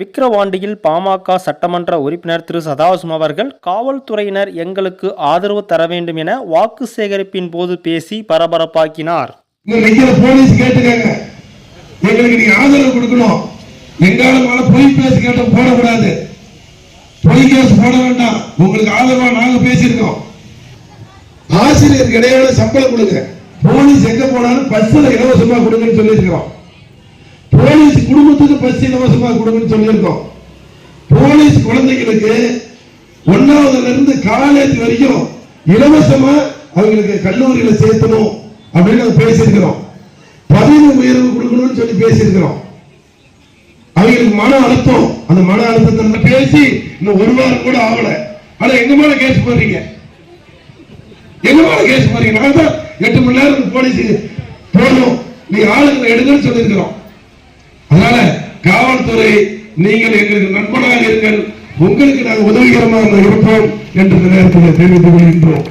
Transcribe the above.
விக்கிரவாண்டியில் பாமக சட்டமன்ற உறுப்பினர் திரு சதாசிவம் அவர்கள் காவல்துறையினர் எங்களுக்கு ஆதரவு தர வேண்டும் என வாக்கு சேகரிப்பின் போது பேசி பரபரப்பாக்கினார். எங்களுக்கு ஆதரவு கொடுக்கணும். எங்காலமான பொய் பேசி கேட்ட போடக்கூடாது. பொய் கேஸ் போட வேண்டாம். உங்களுக்கு ஆதரவா நாங்க பேசியிருக்கோம். ஆசிரியருக்கு இடையில சம்பளம் கொடுங்க. போலீஸ் எங்க போனாலும் பஸ்ல இலவசமா கொடுங்கன்னு சொல்லியிருக்கிறோம். போலீஸ் குடும்பத்துக்கு பஸ் இலவசமா கொடுங்கன்னு சொல்லியிருக்கோம். போலீஸ் குழந்தைகளுக்கு ஒன்னாவதுல இருந்து காலேஜ் வரைக்கும் இலவசமா அவங்களுக்கு கல்லூரியில சேர்த்தணும் அப்படின்னு பேசியிருக்கிறோம். பதவி உயர்வு கொடுக்கணும்னு சொல்லி பேசியிருக்கிறோம். அவங்களுக்கு மன அழுத்தம் அந்த மன அழுத்தத்தை பேசி இன்னும் ஒரு வாரம் கூட ஆகல. ஆனா எங்க மேல கேஸ் போடுறீங்க? எங்க மேல கேஸ் போடுறீங்க? நாங்க தான் எட்டு மணி நேரம் போலீஸ் போடணும் நீ ஆளுங்களை எடுங்கன்னு சொல்லியிருக்கிறோம். அதனால காவல்துறை நீங்கள் எங்களுக்கு நண்பனாக இருங்கள். உங்களுக்கு நாங்கள் உதவிகரமாக இருப்போம் என்று நேரத்தில் தெரிவித்துக் கொள்கின்றோம்.